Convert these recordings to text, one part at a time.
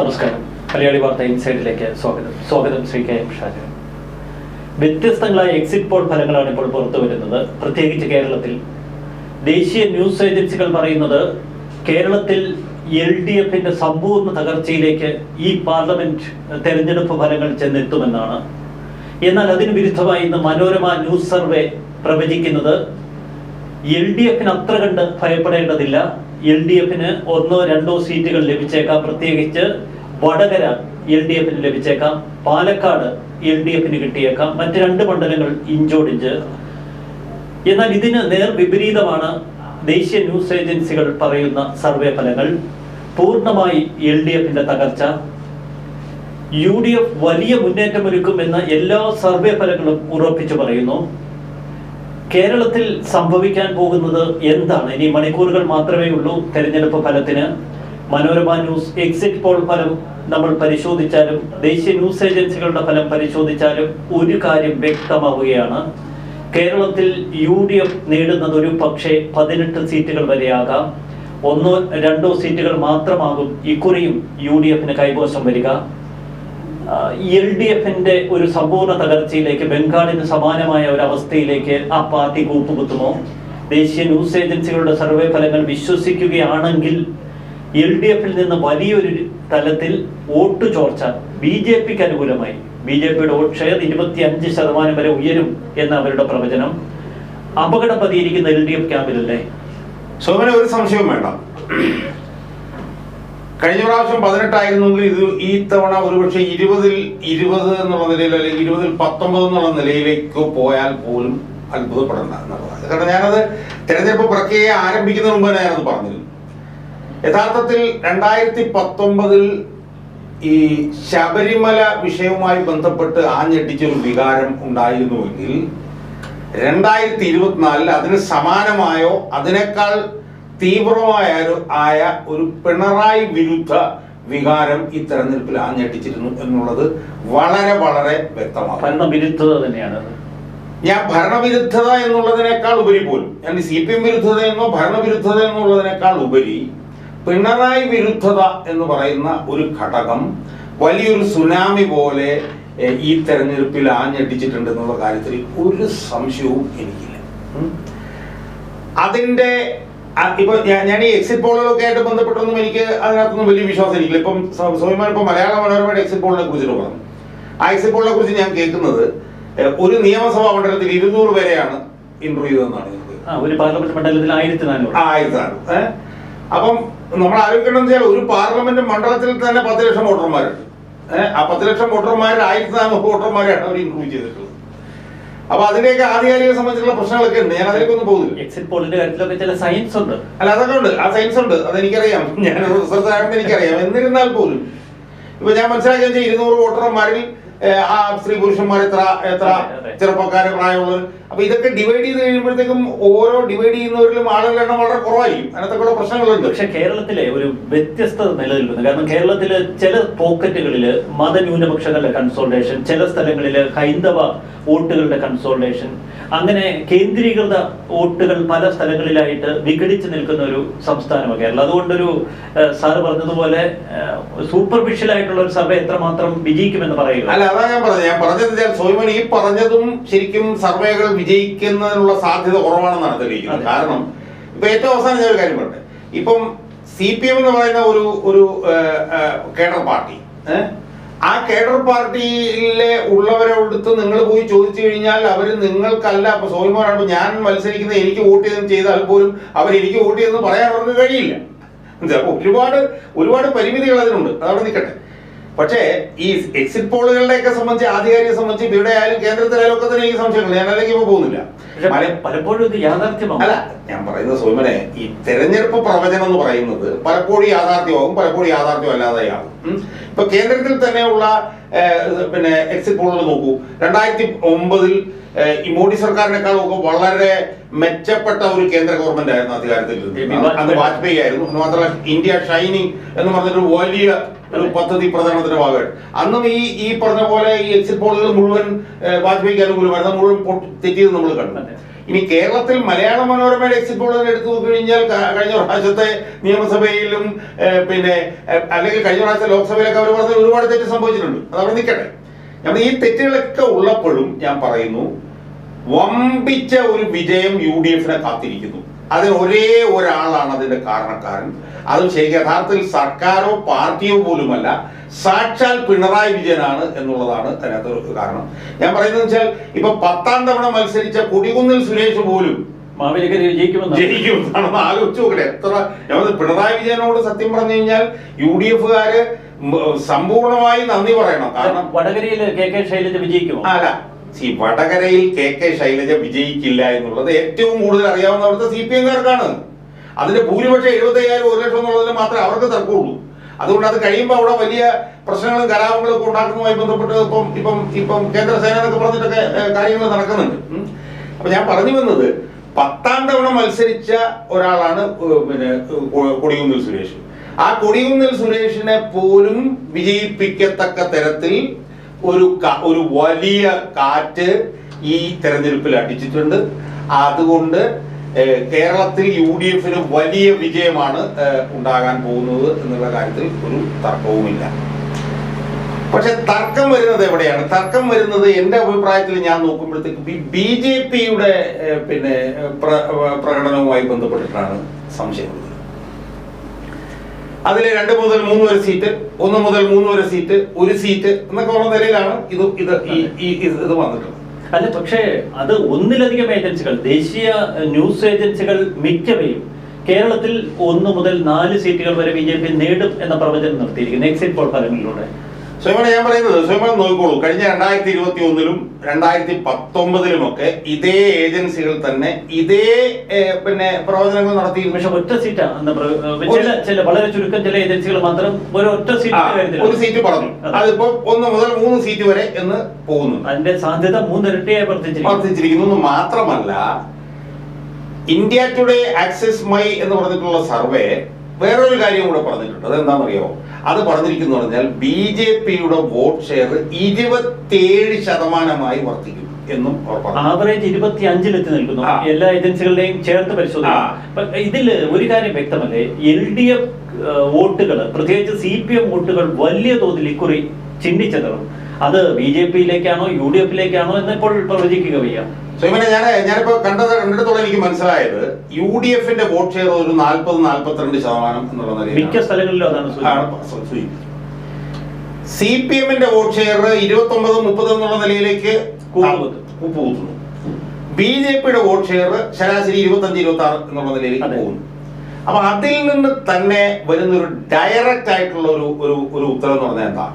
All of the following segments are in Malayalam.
നമസ്കാരം. മലയാളി വാർത്ത ഇൻസൈഡിലേക്ക് സ്വാഗതം. സ്വാഗതം ശ്രീ കെ എം ഷാജ. വ്യത്യസ്തങ്ങളായ എക്സിറ്റ് പോൾ ഫലങ്ങളാണ് ഇപ്പോൾ പുറത്തു വരുന്നത്. പ്രത്യേകിച്ച് കേരളത്തിൽ. ദേശീയ ന്യൂസ് ഏജൻസികൾ പറയുന്നത് കേരളത്തിൽ എൽ ഡി എഫിന്റെ സമ്പൂർണ തകർച്ചയിലേക്ക് ഈ പാർലമെന്റ് തെരഞ്ഞെടുപ്പ് ഫലങ്ങൾ ചെന്നെത്തുമെന്നാണ്. എന്നാൽ അതിന് വിരുദ്ധമായി ഇന്ന് മനോരമ ന്യൂസ് സർവേ പ്രവചിക്കുന്നത് എൽ ഡി എഫിന് അത്ര കണ്ട് ഭയപ്പെടേണ്ടതില്ല. എൽ ഡി എഫിന് ഒന്നോ രണ്ടോ സീറ്റുകൾ ലഭിച്ചേക്കാം. പ്രത്യേകിച്ച് വടകര എൽ ഡി എഫിന് ലഭിച്ചേക്കാം. പാലക്കാട് എൽ ഡി എഫിന് കിട്ടിയേക്കാം. മറ്റ് രണ്ട് മണ്ഡലങ്ങൾ ഇഞ്ചോടിഞ്ച്. എന്നാൽ ഇതിന് നേർ വിപരീതമാണ് ദേശീയ ന്യൂസ് ഏജൻസികൾ പറയുന്ന സർവേ ഫലങ്ങൾ. പൂർണമായി എൽ ഡി എഫിന്റെ തകർച്ച. യു ഡി എഫ് വലിയ മുന്നേറ്റമൊരുക്കുമെന്ന് എല്ലാ സർവേ ഫലങ്ങളും ഉറപ്പിച്ചു പറയുന്നു. കേരളത്തിൽ സംഭവിക്കാൻ പോകുന്നത് എന്താണ്? ഇനി മണിക്കൂറുകൾ മാത്രമേ ഉള്ളൂ തെരഞ്ഞെടുപ്പ് ഫലത്തിന്. മനോരമ ന്യൂസ് എക്സിറ്റ് പോൾ ഫലം നമ്മൾ പരിശോധിച്ചാലും ദേശീയ ന്യൂസ് ഏജൻസികളുടെ ഫലം പരിശോധിച്ചാലും ഒരു കാര്യം വ്യക്തമാവുകയാണ്. കേരളത്തിൽ യു ഡി എഫ് നേടുന്നത് ഒരു പക്ഷേ പതിനെട്ട് സീറ്റുകൾ വരെയാകാം. ഒന്നോ രണ്ടോ സീറ്റുകൾ മാത്രമാകും ഇക്കുറിയും യു ഡി എഫിന് കൈവശം വരിക. എൽ ഡി എഫിന്റെ ഒരു സമ്പൂർണ തകർച്ചയിലേക്ക് ബംഗാളിന് സമാനമായ ഒരു അവസ്ഥയിലേക്ക് ആ പാർട്ടി കൂപ്പുകുത്തുമോ? ദേശീയ ന്യൂസ് ഏജൻസികളുടെ സർവേ ഫലങ്ങൾ വിശ്വസിക്കുകയാണെങ്കിൽ എൽ ഡി എഫിൽ നിന്ന് വലിയൊരു തലത്തിൽ വോട്ട് ചോർച്ച ബി ജെ പിക്ക് അനുകൂലമായി. ബി ജെ പിയുടെ വോട്ട് ഷെയർ ഇരുപത്തി അഞ്ച് ശതമാനം വരെ ഉയരും എന്ന അവരുടെ പ്രവചനം. അപകടം പതിയിരിക്കുന്ന എൽ ഡി എഫ് ക്യാമ്പിലല്ലേ? സോമന ഒരു സംശയവും വേണ്ട. കഴിഞ്ഞ പ്രാവശ്യം പതിനെട്ടായിരുന്നെങ്കിൽ ഇത് ഈ തവണ ഒരുപക്ഷെ ഇരുപതിൽ ഇരുപത് എന്നുള്ള നിലയിൽ അല്ലെങ്കിൽ ഇരുപതിൽ പത്തൊമ്പത് എന്നുള്ള നിലയിലേക്ക് പോയാൽ പോലും അത്ഭുതപ്പെടേണ്ട എന്നുള്ളതാണ്. കാരണം ഞാനത് തെരഞ്ഞെടുപ്പ് പ്രക്രിയ ആരംഭിക്കുന്നതിന് മുമ്പ് ഞാനത് പറഞ്ഞിരുന്നു യഥാർത്ഥത്തിൽ രണ്ടായിരത്തി പത്തൊമ്പതിൽ ഈ ശബരിമല വിഷയവുമായി ബന്ധപ്പെട്ട് ആഞ്ഞടിച്ചൊരു വികാരം ഉണ്ടായിരുന്നുവെങ്കിൽ രണ്ടായിരത്തി ഇരുപത്തിനാലിൽ അതിന് സമാനമായോ അതിനേക്കാൾ തീവ്രമായ ഒരു ആയ ഒരു പിണറായി വിരുദ്ധ വികാരം ഈ തെരഞ്ഞെടുപ്പിൽ ആഞ്ഞടിച്ചിരുന്നു എന്നുള്ളത് വളരെ വളരെ വ്യക്തമാണ് ഭരണവിരുദ്ധത തന്നെയാണ് ഞാൻ ഭരണവിരുദ്ധത എന്നുള്ളതിനേക്കാൾ ഉപരി പോലും ഞാൻ സി പി എം വിരുദ്ധത എന്നോ ഭരണവിരുദ്ധത എന്നുള്ളതിനേക്കാൾ ഉപരി പിണറായി വിരുദ്ധത എന്ന് പറയുന്ന ഒരു ഘടകം വലിയൊരു സുനാമി പോലെ ഈ തെരഞ്ഞെടുപ്പിൽ ആഞ്ഞടിച്ചിട്ടുണ്ട് എന്നുള്ള കാര്യത്തിൽ ഒരു സംശയവും എനിക്കില്ല. അതിന്റെ ഇപ്പൊ ഞാൻ ഈ എക്സിറ്റ് പോളുകളൊക്കെ ആയിട്ട് ബന്ധപ്പെട്ടൊന്നും എനിക്ക് അതിനകത്തൊന്നും വലിയ വിശ്വാസം എനിക്കില്ല. ഇപ്പം സ- ഇപ്പൊ മലയാള മനോരമയുടെ എക്സിറ്റ് പോളിനെ കുറിച്ചിട്ട് പറഞ്ഞു. ആ എക്സിറ്റ് പോളിനെ കുറിച്ച് ഞാൻ കേൾക്കുന്നത് ഒരു നിയമസഭാ മണ്ഡലത്തിൽ ഇരുന്നൂറ് പേരെയാണ് ഇന്റർവ്യൂ ചെയ്തതെന്നാണ് ആ ഒരു പാർലമെന്റ് മണ്ഡലത്തിൽ ആയിരത്തി നാനൂറ്. അപ്പം നമ്മൾ ആലോചിക്കണം വെച്ചാൽ ഒരു പാർലമെന്റ് മണ്ഡലത്തിൽ തന്നെ പത്ത് ലക്ഷം വോട്ടർമാരുണ്ട് ഏഹ് ആ പത്ത് ലക്ഷം വോട്ടർമാരിൽ ആയിരത്തി നാനൂറ് വോട്ടർമാരെയാണ് അവർ ഇൻക്ലൂഡ് ചെയ്തിട്ടുള്ളത്. അപ്പൊ അതിന്റെയൊക്കെ ആധികാരിക സംബന്ധിച്ചുള്ള പ്രശ്നങ്ങളൊക്കെ ഉണ്ട്. ഞാൻ അതിലേക്കൊന്നും പോകുന്നില്ല. എക്സിറ്റ് പോളിന്റെ കാര്യത്തിലൊക്കെ ചില സയൻസ് ഉണ്ട്. അല്ല അതൊക്കെ ഉണ്ട്. ആ സയൻസ് ഉണ്ട്. അതെനിക്കറിയാം. ഞാൻ റിസർച്ച് ആയതുകൊണ്ട് എനിക്കറിയാം. എന്നിരുന്നാൽ പോലും. ഇപ്പൊ ഞാൻ മനസ്സിലാക്കിയ ഇരുന്നൂറ് വോട്ടർമാരിൽ ആ സ്ത്രീ പുരുഷന്മാർ എത്ര എത്ര. ചെറുപ്പക്കാര് പ്രായമുള്ളവർ അപ്പൊ ഇതൊക്കെ ഡിവൈഡ് ചെയ്ത് കഴിയുമ്പോഴത്തേക്കും ഓരോ ഡിവൈഡ് ചെയ്യുന്നവരിലും ആളുകളുടെ എണ്ണം വളരെ കുറവായിരിക്കും അതിനകത്തൊക്കെ പ്രശ്നങ്ങളുണ്ട്. പക്ഷെ കേരളത്തിലെ ഒരു വ്യത്യസ്തത നിലനിൽക്കുന്നു കാരണം കേരളത്തിലെ ചില പോക്കറ്റുകളിൽ മതന്യൂനപക്ഷങ്ങളുടെ കൺസോൾട്ടേഷൻ ചില സ്ഥലങ്ങളിൽ ഹൈന്ദവ വോട്ടുകളുടെ കൺസോൾട്ടേഷൻ അങ്ങനെ കേന്ദ്രീകൃത വോട്ടുകൾ പല സ്ഥലങ്ങളിലായിട്ട് വിഘടിച്ച് നിൽക്കുന്ന ഒരു സംസ്ഥാനമാണ് കേരളം. അതുകൊണ്ടൊരു സാറ് പറഞ്ഞതുപോലെ സൂപ്പർഫിഷ്യൽ ആയിട്ടുള്ള ഒരു സർവേ എത്രമാത്രം വിജയിക്കുമെന്ന് പറയുക. അല്ല അതാ ഞാൻ പറഞ്ഞത്. ഞാൻ പറഞ്ഞത് സോയ്മൻ ഈ പറഞ്ഞതും ശരിക്കും സർവേകൾ വിജയിക്കുന്നതിനുള്ള സാധ്യത കുറവാണെന്നാണ് തെളിയിക്കുന്നത്. കാരണം ഇപ്പൊ ഏറ്റവും അവസാനം ഞാൻ ഒരു കാര്യം പറയട്ടെ. ഇപ്പം സി പി എം എന്ന് പറയുന്ന ഒരു ഒരു കേഡർ പാർട്ടി ഏഹ്? ആ കേഡർ പാർട്ടിയിലെ ഉള്ളവരോടുത്ത് നിങ്ങൾ പോയി ചോദിച്ചു കഴിഞ്ഞാൽ അവർ നിങ്ങൾക്കല്ല. അപ്പൊ സോൽമോനാണ്. ഞാൻ മത്സരിക്കുന്നത് എനിക്ക് വോട്ട് ചെയ്തെന്ന് ചെയ്താൽ പോലും അവർ എനിക്ക് വോട്ട് ചെയ്തെന്ന് പറയാൻ അവർക്ക് കഴിയില്ല. ഒരുപാട് ഒരുപാട് പരിമിതികൾ അതിനുണ്ട്. അതവിടെ നിൽക്കട്ടെ. പക്ഷേ ഈ എക്സിറ്റ് പോളുകളുടെയൊക്കെ സംബന്ധിച്ച് ആധികാരിക സംബന്ധിച്ച് ഇവിടെ ആയാലും കേന്ദ്രത്തിലായാലും ഒക്കെ തന്നെ ഈ സംശയങ്ങൾ. ഞാൻ അല്ലെങ്കിൽ പോകുന്നില്ല. പലപ്പോഴും ഇത് യാഥാർത്ഥ്യമാണ് അല്ല ഞാൻ പറയുന്നത് സോമനെ ഈ തെരഞ്ഞെടുപ്പ് പ്രവചനം എന്ന് പറയുന്നത് പലപ്പോഴും യാഥാർത്ഥ്യമാകും പലപ്പോഴും യാഥാർത്ഥ്യം അല്ലാതെയാകും ആകും ഇപ്പൊ കേന്ദ്രത്തിൽ തന്നെയുള്ള പിന്നെ എക്സിറ്റ് പോളുകൾ നോക്കൂ. രണ്ടായിരത്തി ഒമ്പതിൽ ഈ മോഡി സർക്കാരിനേക്കാളും ഒക്കെ വളരെ മെച്ചപ്പെട്ട ഒരു കേന്ദ്ര ഗവൺമെന്റ് ആയിരുന്നു അധികാരത്തിൽ. അന്ന് വാജ്പേയി ആയിരുന്നു. മാത്രമല്ല ഇന്ത്യ ഷൈനിങ് എന്ന് പറഞ്ഞൊരു വലിയ പദ്ധതി പ്രചരണത്തിന്റെ ഭാഗമായിട്ട് അന്നും ഈ ഈ പറഞ്ഞ പോലെ ഈ എക്സിറ്റ് പോളുകൾ മുഴുവൻ വാജ്പേയിക്ക് അനുകൂലമായിരുന്നു. മുഴുവൻ തെറ്റിയത് നമ്മൾ കണ്ടു. ഇനി കേരളത്തിൽ മലയാള മനോരമയുടെ എക്സിറ്റ് പോൾ തന്നെ എടുത്തു നോക്കിക്കഴിഞ്ഞാൽ കഴിഞ്ഞ പ്രാവശ്യത്തെ നിയമസഭയിലും പിന്നെ അല്ലെങ്കിൽ കഴിഞ്ഞ പ്രാവശ്യത്തെ ലോക്സഭയിലൊക്കെ അവർ പറഞ്ഞ ഒരുപാട് തെറ്റ് സംഭവിച്ചിട്ടുണ്ട്. അത് അവിടെ നിൽക്കട്ടെ. അപ്പൊ ഈ തെറ്റുകളൊക്കെ ഉള്ളപ്പോഴും ഞാൻ പറയുന്നു വമ്പിച്ച ഒരു വിജയം യു ഡി എഫിനെ കാത്തിരിക്കുന്നു. അതിന് ഒരേ ഒരാളാണ് അതിന്റെ കാരണക്കാരൻ. അതും ശരിക്കും യഥാർത്ഥത്തിൽ സർക്കാരോ പാർട്ടിയോ പോലുമല്ല. സാക്ഷാൽ പിണറായി വിജയനാണ് എന്നുള്ളതാണ് അതിനകത്ത് ഒരു കാരണം. ഞാൻ പറയുന്നത് വെച്ചാൽ ഇപ്പൊ പത്താം തവണ മത്സരിച്ച കൊടികുന്നിൽ സുരേഷ് പോലും മാവേലിക്കര വിജയിക്കുമെന്ന് ജയിക്കും എന്നാണെന്ന് ആലോചിച്ച് നോക്കട്ടെ. എത്ര പിണറായി വിജയനോട് സത്യം പറഞ്ഞു കഴിഞ്ഞാൽ യു ഡി എഫുകാര് സമ്പൂർണമായി നന്ദി പറയണം. കാരണം വടകരയിൽ കെ കെ ശൈലജ വിജയിക്കും അല്ല. സി വടകരയിൽ കെ കെ ശൈലജ വിജയിക്കില്ല എന്നുള്ളത് ഏറ്റവും കൂടുതൽ അറിയാവുന്ന അവിടുത്തെ സി പി എംകാർക്കാണ്. അതിന്റെ ഭൂരിപക്ഷം എഴുപത്തയ്യായിരം ഒരു ലക്ഷം എന്നുള്ളതിന് മാത്രമേ അവർക്ക് തർക്കമുള്ളൂ. അതുകൊണ്ട് അത് കഴിയുമ്പോൾ അവിടെ വലിയ പ്രശ്നങ്ങളും കലാപങ്ങളും ഒക്കെ ഉണ്ടാക്കുന്നതുമായി ബന്ധപ്പെട്ട് ഇപ്പം ഇപ്പം ഇപ്പം കേന്ദ്ര സേന എന്നൊക്കെ പറഞ്ഞിട്ടൊക്കെ കാര്യങ്ങൾ നടക്കുന്നുണ്ട്. അപ്പൊ ഞാൻ പറഞ്ഞു വന്നത് പത്താം തവണ മത്സരിച്ച ഒരാളാണ് പിന്നെ കൊടികുന്നിൽ സുരേഷ്. ആ കൊടികുന്നിൽ സുരേഷിനെ പോലും വിജയിപ്പിക്കത്തക്ക തരത്തിൽ ഒരു ഒരു വലിയ കാറ്റ് ഈ തെരഞ്ഞെടുപ്പിൽ അടിച്ചിട്ടുണ്ട്. അതുകൊണ്ട് കേരളത്തിൽ യു ഡി എഫിന് വലിയ വിജയമാണ് ഉണ്ടാകാൻ പോകുന്നത് എന്നുള്ള കാര്യത്തിൽ ഒരു തർക്കവുമില്ല. പക്ഷെ തർക്കം വരുന്നത് എവിടെയാണ്? തർക്കം വരുന്നത് എന്റെ അഭിപ്രായത്തിൽ ഞാൻ നോക്കുമ്പോഴത്തേക്ക് ബി ജെ പിയുടെ പിന്നെ പ്രകടനവുമായി ബന്ധപ്പെട്ടിട്ടാണ് സംശയം വരുന്നത് അതിൽ രണ്ട് മുതൽ മൂന്ന് വരെ സീറ്റ് ഒന്ന് മുതൽ മൂന്ന് വരെ സീറ്റ് ഒരു സീറ്റ് എന്നൊക്കെ ഉള്ള നിലയിലാണ് ഇത് ഇത് ഈ- ഇത് വന്നിട്ടുള്ളത്. അല്ല പക്ഷേ അത് ഒന്നിലധികം ഏജൻസികൾ ദേശീയ ന്യൂസ് ഏജൻസികൾ മിക്കവയും കേരളത്തിൽ ഒന്ന് മുതൽ നാല് സീറ്റുകൾ വരെ ബി ജെ പി നേടും എന്ന പ്രവചനം നടത്തിയിരിക്കുന്നു എക്സിറ്റ് പോൾ ഫലങ്ങളിലൂടെ സ്വയമാണ് ഞാൻ പറയുന്നത് സ്വയമാണ് നോക്കിക്കോളൂ. കഴിഞ്ഞ രണ്ടായിരത്തി ഇരുപത്തി ഒന്നിലും രണ്ടായിരത്തി പത്തൊമ്പതിലും ഒക്കെ ഇതേ ഏജൻസികൾ തന്നെ ഇതേ പിന്നെ പ്രവചനങ്ങൾ നടത്തി പക്ഷെ ഒറ്റ സീറ്റാണ് വളരെ ചുരുക്കം ചില ഏജൻസികൾ മാത്രം ഒരു ഒറ്റ സീറ്റ് ഒരു സീറ്റ് പറഞ്ഞു. അതെ. അതിപ്പോ ഒന്ന് മുതൽ മൂന്ന് സീറ്റ് വരെ എന്ന് പോകുന്നു. അതിന്റെ സാധ്യത മൂന്നിരട്ടിയായി വർദ്ധിച്ചിരിക്കുന്നു. മാത്രമല്ല ഇന്ത്യ ടുഡേ ആക്സിസ് മൈ എന്ന് പറഞ്ഞിട്ടുള്ള സർവേ വേറൊരു കാര്യം കൂടെ പറഞ്ഞിട്ടുണ്ട്. അതെന്താണെന്നറിയോ? അത് പറഞ്ഞിരിക്കുന്നു പറഞ്ഞാൽ ബി ജെ പിയുടെ വോട്ട് ഷെയർ ഇരുപത്തിയേഴ് ശതമാനമായി വർദ്ധിക്കും എന്നും ആവറേജ് ഇരുപത്തി അഞ്ചിലെത്തി നിൽക്കുന്നു. എല്ലാ ഏജൻസികളുടെയും ചേർത്ത് പരിശോധന ഇതിൽ ഒരു കാര്യം വ്യക്തമല്ലേ? എൽ ഡി എഫ് വോട്ടുകൾ പ്രത്യേകിച്ച് സി പി എം വോട്ടുകൾ വലിയ തോതിൽ ഇക്കുറി ചിഹ്നിച്ചതറും അത് ബി ജെ പിയിലേക്കാണോ യു ഡി എഫിലേക്കാണോ എന്നിപ്പോൾ പ്രവചിക്കുക വയ്യ. ഇങ്ങനെ ഞാൻ ഞാനിപ്പോ കണ്ടത് കണ്ടിടത്തോളം എനിക്ക് മനസ്സിലായത് യു ഡി എഫിന്റെ വോട്ട് ഷെയർ ഒരു നാല്പത് നാല്പത്തിരണ്ട് ശതമാനം എന്നുള്ള മിക്ക സ്ഥലങ്ങളിലും അതാണ്. സി പി എമ്മിന്റെ വോട്ട് ഷെയർ ഇരുപത്തി ഒമ്പത് മുപ്പത് എന്നുള്ള നിലയിലേക്ക് പോകുന്നു ബി ജെ പിയുടെ വോട്ട് ഷെയർ ശരാശരി ഇരുപത്തി അഞ്ച് ഇരുപത്തി ആറ് എന്നുള്ള നിലയിലേക്ക്. പോകുന്നു അപ്പൊ അതിൽ നിന്ന് തന്നെ വരുന്ന ഒരു ഡയറക്റ്റ് ആയിട്ടുള്ള ഒരു ഒരു ഒരു ഉത്തരം എന്ന് പറഞ്ഞാൽ എന്താ?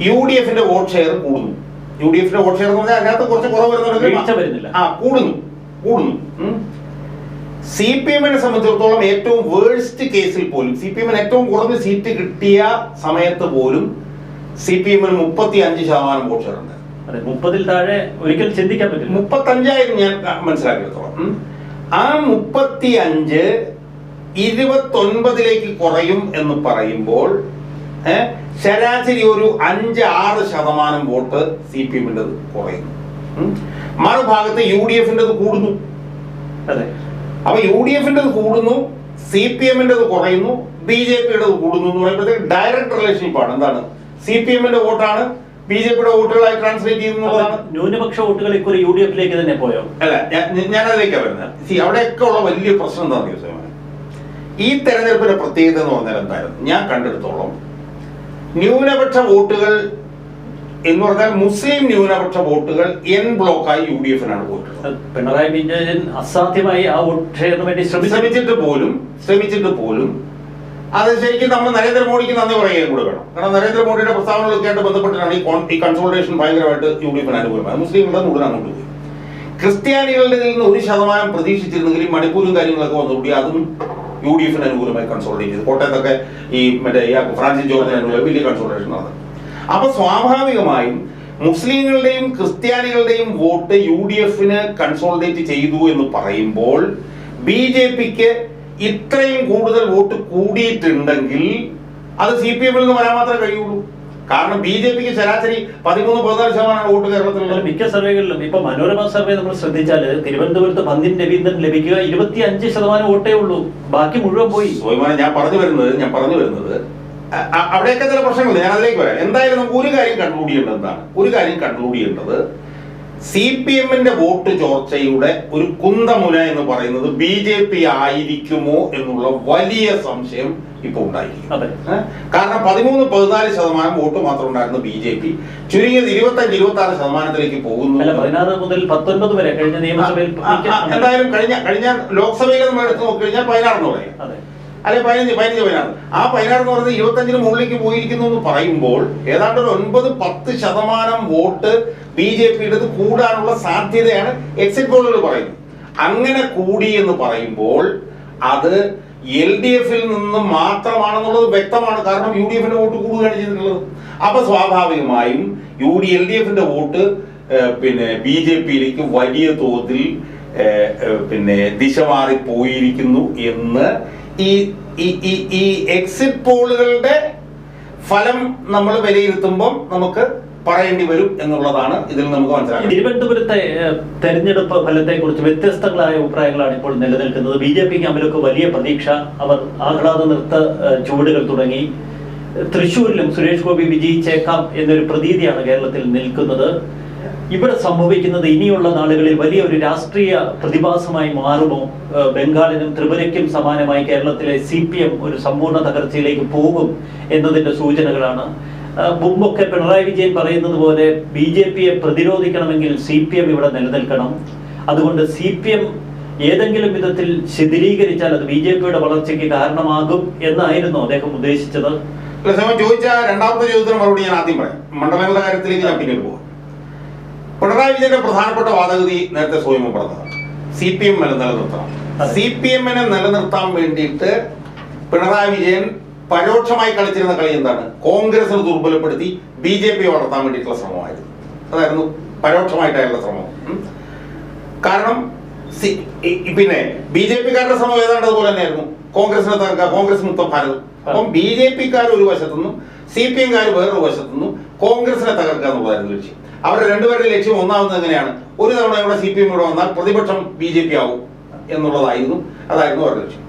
യു ഡി എഫിന്റെ വോട്ട് ഷെയർ കൂടുന്നു. യു ഡി എഫിന്റെ വോട്ട് ഷെയർ എന്ന് പറഞ്ഞാൽ അതിനകത്ത് കുറച്ച് കുറവ് ആ കൂടുന്നു. കൂടുന്നു. സി പി എമ്മിനെ സംബന്ധിച്ചിടത്തോളം ഏറ്റവും വേഴ്സ്റ്റ് കേസിൽ പോലും സി പി എമ്മിന് ഏറ്റവും കുറഞ്ഞ സീറ്റ് കിട്ടിയ സമയത്ത് പോലും സി പി എമ്മിന് മുപ്പത്തി അഞ്ച് ശതമാനം വോട്ട് ഷെയർ ഉണ്ട്. മുപ്പതിൽ താഴെ ഒരിക്കലും ചിന്തിക്കാൻ പറ്റില്ല. മുപ്പത്തഞ്ചായിരുന്നു ഞാൻ മനസ്സിലാക്കിയെടുത്തോളം. ആ മുപ്പത്തി അഞ്ച് ഇരുപത്തൊൻപതിലേക്ക് കുറയും എന്ന് പറയുമ്പോൾ ഏ, ശരാശരി ഒരു അഞ്ച് ആറ് ശതമാനം വോട്ട് സി പി എമ്മിന്റെത് കുറയുന്നു. മറുഭാഗത്ത് യു ഡി എഫിന്റെത് കൂടുന്നു. അതെ. അപ്പൊ യു ഡി എഫിന്റെത് കൂടുന്നു സി പി എമ്മിന്റെത് കുറയുന്നു ബി ജെ പിയുടെ കൂടുന്നു എന്ന് പറയുമ്പോഴത്തേക്ക് ഡയറക്റ്റ് റിലേഷൻഷിപ്പ് ആണ്. എന്താണ്? സി പി എമ്മിന്റെ വോട്ടാണ് ബി ജെ പിയുടെ വോട്ടുകളായി ട്രാൻസ്ലേറ്റ് ചെയ്യുന്നതാണ് ന്യൂനപക്ഷ വോട്ടുകൾ ഇക്കുറി യു ഡി എഫിലേക്ക് തന്നെ പോയോ? അല്ല ഞാൻ ഞാൻ വരുന്നത്. സി അവിടെയൊക്കെ ഉള്ള വലിയ പ്രശ്നം എന്താണെന്ന് ചോദിച്ചാൽ ഈ തെരഞ്ഞെടുപ്പിന്റെ പ്രത്യേകത എന്ന് പറഞ്ഞാൽ എന്തായിരുന്നു? ഞാൻ കണ്ടെടുത്തോളം ന്യൂനപക്ഷ വോട്ടുകൾ എന്ന് പറഞ്ഞാൽ മുസ്ലിം ന്യൂനപക്ഷ വോട്ടുകൾ എൻ ബ്ലോക്കായി യു ഡി എഫിനാണ് പോയിട്ടുള്ളത്. പിണറായി വിജയൻ അസാധ്യമായി ആ വോട്ട് ഷെയറിന് വേണ്ടി ശ്രമിച്ചിട്ട് പോലും ശ്രമിച്ചിട്ട് പോലും അത് ശരിക്കും നമ്മൾ നരേന്ദ്രമോദിക്ക് നന്ദി പറയുകയും കൂടെ വേണം. കാരണം നരേന്ദ്രമോദിയുടെ പ്രസ്താവനകളൊക്കെ ആയിട്ട് ബന്ധപ്പെട്ടിട്ടാണ് ഈ കോൺ- ഈ കൺസോൾട്ടേഷൻ ഭയങ്കരമായിട്ട് യു ഡി എഫിന് മുസ്ലിം മുസ്ലിങ്ങളുടെ മുഴുവൻ അങ്ങോട്ട് പോയി. ക്രിസ്ത്യാനികളുടെ നിന്ന് ഒരു ശതമാനം പ്രതീക്ഷിച്ചിരുന്നെങ്കിലും മണിപ്പൂരും കാര്യങ്ങളൊക്കെ വന്നുകൂടി അതും യു ഡി എഫിന് അനുകൂലമായി കൺസോൾട്ടേറ്റ് ചെയ്തു. കോട്ടയത്തൊക്കെ ഈ മറ്റേ ഫ്രാൻസിസ് ജോർജിന് അനുകൂലമായി വലിയ കൺസോൾട്ടേഷൻ നടന്നു. അപ്പൊ സ്വാഭാവികമായും മുസ്ലിങ്ങളുടെയും ക്രിസ്ത്യാനികളുടെയും വോട്ട് യു ഡി എഫിന് കൺസോൾട്ടേറ്റ് ചെയ്തു എന്ന് പറയുമ്പോൾ ബി ജെ പിക്ക് ഇത്രയും കൂടുതൽ വോട്ട് കൂടിയിട്ടുണ്ടെങ്കിൽ അത് സി പി എമ്മിൽ നിന്ന് വരാൻ മാത്രമേ കഴിയുള്ളൂ. കാരണം ബി ജെ പിക്ക് ശരാശരി പതിമൂന്ന് പതിനാല് ശതമാനമാണ് വോട്ട് കേരളത്തിലുള്ളത്. മിക്ക സർവേകളിലും ഇപ്പൊ മനോരമ സർവേ നമ്മൾ ശ്രദ്ധിച്ചാൽ തിരുവനന്തപുരത്ത് പന്തിൻ രവീന്ദ്രൻ ലഭിക്കുക ഇരുപത്തി അഞ്ച് ശതമാനം വോട്ടേ ഉള്ളൂ. ബാക്കി മുഴുവൻ പോയി. ഞാൻ പറഞ്ഞു വരുന്നത് ഞാൻ പറഞ്ഞു വരുന്നത് അവിടെയൊക്കെ ചില പ്രശ്നങ്ങളുണ്ട്. ഞാൻ അതിലേക്ക് വരാം. എന്തായാലും നമുക്ക് ഒരു കാര്യം കൺക്ലൂഡ് ചെയ്യേണ്ടത് എന്താണ്? ഒരു കാര്യം കൺക്ലൂഡ് ചെയ്യേണ്ടത് സി പി എമ്മിന്റെ വോട്ട് ചോർച്ചയുടെ ഒരു കുന്തമുന എന്ന് പറയുന്നത് ബി ജെ പി ആയിരിക്കുമോ എന്നുള്ള വലിയ സംശയം ഇപ്പൊ ഉണ്ടായിരിക്കും. കാരണം പതിമൂന്ന് പതിനാല് ശതമാനം വോട്ട് മാത്രം ഉണ്ടായിരുന്ന ബി ജെ പി ചുരുങ്ങിയത് ഇരുപത്തഞ്ച് ഇരുപത്തി ആറ് ശതമാനത്തിലേക്ക് പോകുന്നു. അല്ല പതിനാറ് മുതൽ പത്തൊൻപത് വരെ കഴിഞ്ഞ നിയമസഭയിൽ ആ, ആ, എന്തായാലും കഴിഞ്ഞ കഴിഞ്ഞ ലോക്സഭയിൽ നമ്മൾ എടുത്ത് നോക്കി കഴിഞ്ഞാൽ പതിനാറെന്ന് പറയും. അല്ലെ പതിനഞ്ച് പതിനഞ്ച് പതിനാറ്. ആ പതിനാറ് എന്ന് പറയുന്നത് ഇരുപത്തഞ്ചിന് മുകളിലേക്ക് പോയിരിക്കുന്നു എന്ന് പറയുമ്പോൾ ഏതാണ്ട് ഒരു ഒൻപത് പത്ത് ശതമാനം വോട്ട് ബി ജെ പിയുടെ കൂടാനുള്ള സാധ്യതയാണ് എക്സിറ്റ് പോളുകൾ പറയുന്നത്. അങ്ങനെ കൂടി എന്ന് പറയുമ്പോൾ അത് എൽ ഡി എഫിൽ നിന്ന് മാത്രമാണെന്നുള്ളത് വ്യക്തമാണ്. കാരണം യു ഡി എഫിന്റെ വോട്ട് കൂടുകയാണ് ചെയ്തിട്ടുള്ളത്. അപ്പൊ സ്വാഭാവികമായും യു ഡി എൽ ഡി എഫിന്റെ വോട്ട് പിന്നെ ബി ജെ പിയിലേക്ക് വലിയ തോതിൽ പിന്നെ ദിശ മാറി പോയിരിക്കുന്നു എന്ന് ഈ ഈ എക്സിറ്റ് പോളുകളുടെ ഫലം നമ്മൾ വിലയിരുത്തുമ്പം നമുക്ക് പറയേണ്ടി വരും എന്നുള്ളതാണ് ഇതിൽ നമുക്ക് മനസ്സിലാക്കാം തിരുവനന്തപുരത്തെ തെരഞ്ഞെടുപ്പ് ഫലത്തെ കുറിച്ച് വ്യത്യസ്തങ്ങളായ അഭിപ്രായങ്ങളാണ് ഇപ്പോൾ നിലനിൽക്കുന്നത്. ബി ജെ പിക്ക് അമലൊക്കെ വലിയ പ്രതീക്ഷ. അവർ ആഹ്ലാദ നൃത്ത ചുവടുകൾ തുടങ്ങി. തൃശ്ശൂരിലും സുരേഷ് ഗോപി വിജയിച്ചേക്കാം എന്നൊരു പ്രതീതിയാണ് കേരളത്തിൽ നിൽക്കുന്നത്. ഇവിടെ സംഭവിക്കുന്നത് ഇനിയുള്ള നാളുകളിൽ വലിയ ഒരു രാഷ്ട്രീയ പ്രതിഭാസമായി മാറുമോ? ബംഗാളിനും ത്രിപുരയ്ക്കും സമാനമായി കേരളത്തിലെ സി ഒരു സമ്പൂർണ തകർച്ചയിലേക്ക് പോകും എന്നതിന്റെ സൂചനകളാണ്. മുമ്പൊക്കെ പിണറായി വിജയൻ പറയുന്നത് പോലെ ബി ജെ പിയെ പ്രതിരോധിക്കണമെങ്കിൽ സി പി എം ഇവിടെ നിലനിൽക്കണം. അതുകൊണ്ട് സി പി എം ഏതെങ്കിലും വിധത്തിൽ ശിഥിലീകരിച്ചാൽ അത് ബി ജെ പിയുടെ വളർച്ചയ്ക്ക് കാരണമാകും എന്നായിരുന്നു അദ്ദേഹം ഉദ്ദേശിച്ചത്. ചോദിച്ചാൽ ചോദിച്ച രണ്ടാമത്തെ ചോദ്യത്തിന് മറുപടി ഞാൻ ആദ്യം പറയാം. മണ്ഡലങ്ങളുടെ കാര്യത്തിലേക്ക് ഞാൻ പിന്നീട് പോകാം പിണറായി വിജയന്റെ പ്രധാനപ്പെട്ട വാദഗതി നേരത്തെ സ്വയം പറഞ്ഞതാണ്. സി പി എം നിലനിർത്തണം. സി പി എമ്മിനെ നിലനിർത്താൻ വേണ്ടിയിട്ട് പിണറായി വിജയൻ പരോക്ഷമായി കളിച്ചിരുന്ന കളി എന്താണ്? കോൺഗ്രസിനെ ദുർബലപ്പെടുത്തി ബി ജെ പി വളർത്താൻ വേണ്ടിയിട്ടുള്ള ശ്രമമായിരുന്നു. അതായിരുന്നു പരോക്ഷമായിട്ടായുള്ള ശ്രമം. കാരണം പിന്നെ ബി ജെ പിക്കാരുടെ ശ്രമം ഏതാണ്ട് അതുപോലെ തന്നെയായിരുന്നു. കോൺഗ്രസിനെ തകർക്കുക കോൺഗ്രസ് മുക്ത ഭാരതം. അപ്പം ബി ജെ പിക്കാർ ഒരു വശത്തുനിന്നും സി പി എംകാർ വേറൊരു വശത്തുനിന്നും കോൺഗ്രസിനെ തകർക്കുക എന്നുള്ളതായിരുന്നു ലക്ഷ്യം. അവരുടെ രണ്ടുപേരുടെ ലക്ഷ്യം ഒന്നാവുന്നത് എങ്ങനെയാണ്? ഒരു തവണ ഇവിടെ സി പി എം ഇവിടെ വന്നാൽ പ്രതിപക്ഷം ബി ജെ പി ആവും എന്നുള്ളതായിരുന്നു അതായിരുന്നു അവരുടെ ലക്ഷ്യം.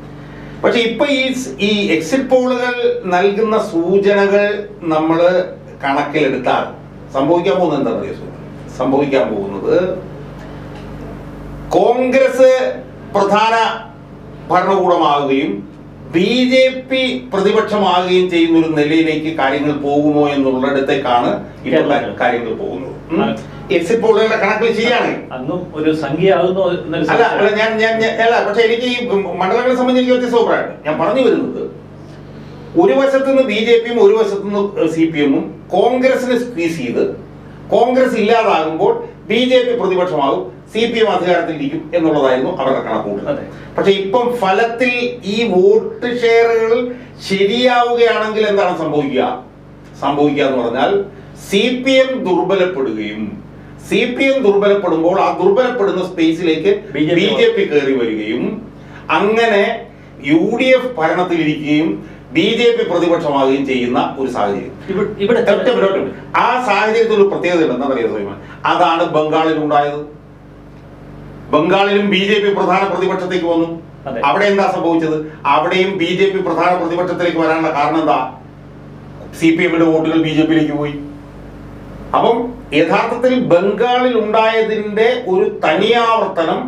പക്ഷെ ഇപ്പൊ ഈ ഈ എക്സിറ്റ് പോളുകൾ നൽകുന്ന സൂചനകൾ നമ്മൾ കണക്കിലെടുത്താൽ സംഭവിക്കാൻ പോകുന്നത് എന്താ പറയുക സംഭവിക്കാൻ പോകുന്നത് കോൺഗ്രസ് പ്രധാന ഭരണകൂടമാകുകയും ബി ജെ പി പ്രതിപക്ഷമാകുകയും ചെയ്യുന്ന ഒരു നിലയിലേക്ക് കാര്യങ്ങൾ പോകുമോ എന്നുള്ളിടത്തേക്കാണ് ഇപ്പോൾ. കാര്യങ്ങൾ പോകുന്നത്. എക്സിറ്റ് പോളുകളുടെ കണക്കിൽ ശരിയാണ് അന്നും ഒരു സംഖ്യയാകുന്നു എന്നൊരു അല്ല അല്ല ഞാൻ ഞാൻ അല്ല പക്ഷെ എനിക്ക് ഈ മണ്ഡലങ്ങളെ സംബന്ധിച്ച് എനിക്ക് വ്യത്യസ്ത അഭിപ്രായം ഞാൻ പറഞ്ഞു വരുന്നത് ഒരു വശത്തു നിന്ന് ബി ജെ പിയും ഒരു വശത്തു നിന്ന് സി പി എമ്മും കോൺഗ്രസിനെ സ്ക്വീസ് ചെയ്ത് കോൺഗ്രസ് ഇല്ലാതാകുമ്പോൾ ബി ജെ പി പ്രതിപക്ഷമാകും സി പി എം അധികാരത്തിലിരിക്കും എന്നുള്ളതായിരുന്നു അവരുടെ കണക്കൂട്ടൽ പക്ഷെ ഇപ്പം ഫലത്തിൽ ഈ വോട്ട് ഷെയറുകൾ ശരിയാവുകയാണെങ്കിൽ എന്താണ് സംഭവിക്കുക? സംഭവിക്കുക എന്ന് പറഞ്ഞാൽ സി പി എം ദുർബലപ്പെടുകയും സി പി എം ദുർബലപ്പെടുമ്പോൾ ആ ദുർബലപ്പെടുന്ന സ്പേസിലേക്ക് ബി ജെ പി കയറി വരികയും അങ്ങനെ യു ഡി എഫ് ഭരണത്തിലിരിക്കുകയും ബി ജെ പി പ്രതിപക്ഷമാവുകയും ചെയ്യുന്ന ഒരു സാഹചര്യം. ഇവി- ഇവിടെ ആ സാഹചര്യത്തിൽ ഒരു പ്രത്യേകത ഉണ്ടെന്ന് അറിയാം അതാണ് ബംഗാളിൽ ഉണ്ടായത് ബംഗാളിലും ബി ജെ പി പ്രധാന പ്രതിപക്ഷത്തേക്ക് വന്നു. അവിടെ എന്താ സംഭവിച്ചത്? അവിടെയും ബി ജെ പി പ്രധാന പ്രതിപക്ഷത്തിലേക്ക് വരാനുള്ള കാരണം എന്താ? സി പി എമ്മിന്റെ വോട്ടുകൾ ബി ജെ പിയിലേക്ക് പോയി. അപ്പം യഥാർത്ഥത്തിൽ ബംഗാളിൽ ഉണ്ടായതിന്റെ ഒരു തനിയാവർത്തനം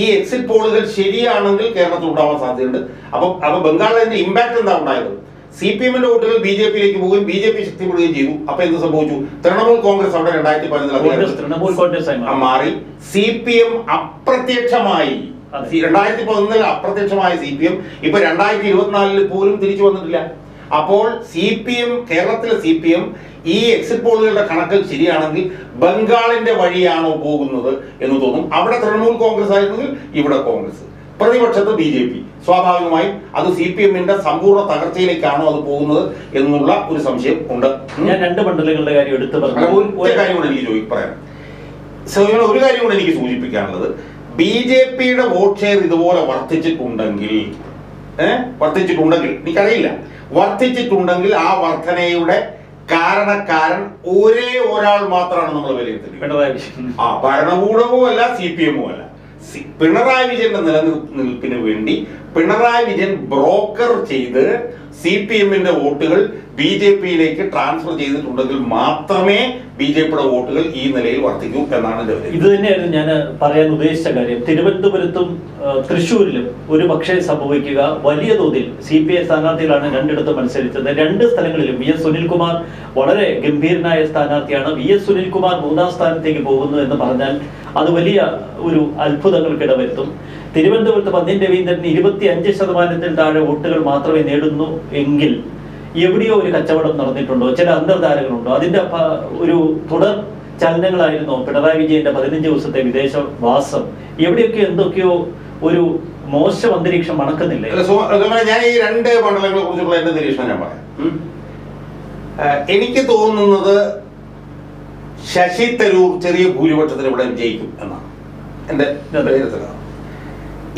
ഈ എക്സിറ്റ് പോളുകൾ ശരിയാണെങ്കിൽ കേരളത്തിൽ ഉണ്ടാവാൻ സാധ്യതയുണ്ട്. അപ്പം അപ്പൊ ബംഗാളിൽ ഇമ്പാക്ട് എന്താ ഉണ്ടായത്? സി പി എമ്മിന്റെ വോട്ടുകൾ ബി ജെ പിയിലേക്ക് പോകുകയും ബി ജെ പി ശക്തിപ്പെടുകയും ചെയ്തു. അപ്പൊ എന്ത് സംഭവിച്ചു? തൃണമൂൽ കോൺഗ്രസ് അവിടെ രണ്ടായിരത്തി പതിനൊന്നിൽ മാറി. സി പി എം അപ്രത്യക്ഷമായി. രണ്ടായിരത്തി പതിനൊന്നിൽ അപ്രത്യക്ഷമായ സി പി എം ഇപ്പൊ രണ്ടായിരത്തി ഇരുപത്തിനാലിൽ പോലും തിരിച്ചു വന്നിട്ടില്ല. അപ്പോൾ സി പി എം കേരളത്തിലെ സി പി എം ഈ എക്സിറ്റ് പോളുകളുടെ കണക്കിൽ ശരിയാണെങ്കിൽ ബംഗാളിന്റെ വഴിയാണോ പോകുന്നത് എന്ന് തോന്നും. അവിടെ തൃണമൂൽ കോൺഗ്രസ് ആയിരുന്നെങ്കിൽ ഇവിടെ കോൺഗ്രസ്. പ്രതിപക്ഷത്ത് ബി ജെ പി സ്വാഭാവികമായും അത് സി പി എമ്മിന്റെ സമ്പൂർണ തകർച്ചയിലേക്കാണോ അത് പോകുന്നത് എന്നുള്ള ഒരു സംശയം ഉണ്ട്. ഞാൻ രണ്ട് മണ്ഡലങ്ങളുടെ കാര്യം എടുത്തു പറഞ്ഞു. ഒരു കാര്യം കൂടെ എനിക്ക് പറയാം. ഒരു കാര്യം കൂടെ എനിക്ക് സൂചിപ്പിക്കാനുള്ളത്. ബി ജെ പിയുടെ വോട്ട് ഷെയർ ഇതുപോലെ വർദ്ധിച്ചിട്ടുണ്ടെങ്കിൽ ഏഹ് വർദ്ധിച്ചിട്ടുണ്ടെങ്കിൽ എനിക്കറിയില്ല. വർദ്ധിച്ചിട്ടുണ്ടെങ്കിൽ ആ വർധനയുടെ കാരണക്കാരൻ ഒരേ ഒരാൾ മാത്രമാണ് നമ്മൾ വിലയിരുത്തുന്നത് ആ ഭരണകൂടവും അല്ല സി പി എമ്മും അല്ല. പിണറായി വിജയന്റെ നിലനിൽപ്പിന് വേണ്ടി പിണറായി വിജയൻ ബ്രോക്കർ ചെയ്ത് സി പി എമ്മിന്റെ വോട്ടുകൾ ബി ജെ പിയിലേക്ക് ട്രാൻസ്ഫർ ചെയ്തിട്ടുണ്ടെങ്കിൽ മാത്രമേ ബി ജെ പിയുടെ വോട്ടുകൾ ഈ നിലയിൽ വർദ്ധിക്കൂ എന്നാണ് എന്റെ. ഇത് തന്നെയായിരുന്നു ഞാൻ പറയാൻ ഉദ്ദേശിച്ച കാര്യം. തിരുവനന്തപുരത്തും തൃശൂരിലും ഒരു പക്ഷേ സംഭവിക്കുക. വലിയ തോതിൽ സി പി ഐ സ്ഥാനാർത്ഥികളാണ് രണ്ടിടത്ത് മത്സരിച്ചത്. രണ്ട് സ്ഥലങ്ങളിലും വി എസ് സുനിൽകുമാർ വളരെ ഗംഭീരനായ സ്ഥാനാർത്ഥിയാണ്. വി എസ് സുനിൽകുമാർ മൂന്നാം സ്ഥാനത്തേക്ക് പോകുന്നു എന്ന് പറഞ്ഞാൽ അത് വലിയ ഒരു അത്ഭുതങ്ങൾക്ക് വരുത്തും തിരുവനന്തപുരത്ത് പന്ത്യം രവീന്ദ്രൻ ഇരുപത്തി അഞ്ച് ശതമാനത്തിൽ താഴെ വോട്ടുകൾ മാത്രമേ നേടുന്നു എങ്കിൽ എവിടെയോ ഒരു കച്ചവടം നടന്നിട്ടുണ്ടോ? ചില അന്തർധാരകളുണ്ടോ? അതിന്റെ ഒരു തുടർ ചലനങ്ങളായിരുന്നു പിണറായി വിജയന്റെ പതിനഞ്ച് ദിവസത്തെ വിദേശ വാസം എവിടെയൊക്കെ എന്തൊക്കെയോ ഒരു മോശം അന്തരീക്ഷം മണക്കുന്നില്ലേ? ഞാൻ ഈ രണ്ട് മണ്ഡലങ്ങളെ കുറിച്ചുള്ള എന്റെ നിരീക്ഷണം ഞാൻ പറയാം. എനിക്ക് തോന്നുന്നത് ശശി തരൂർ ചെറിയ ഭൂരിപക്ഷത്തിൽ ഇവിടെ വിജയിക്കും എന്നാണ്. എന്റെ വിലയിരുത്തലാണ്.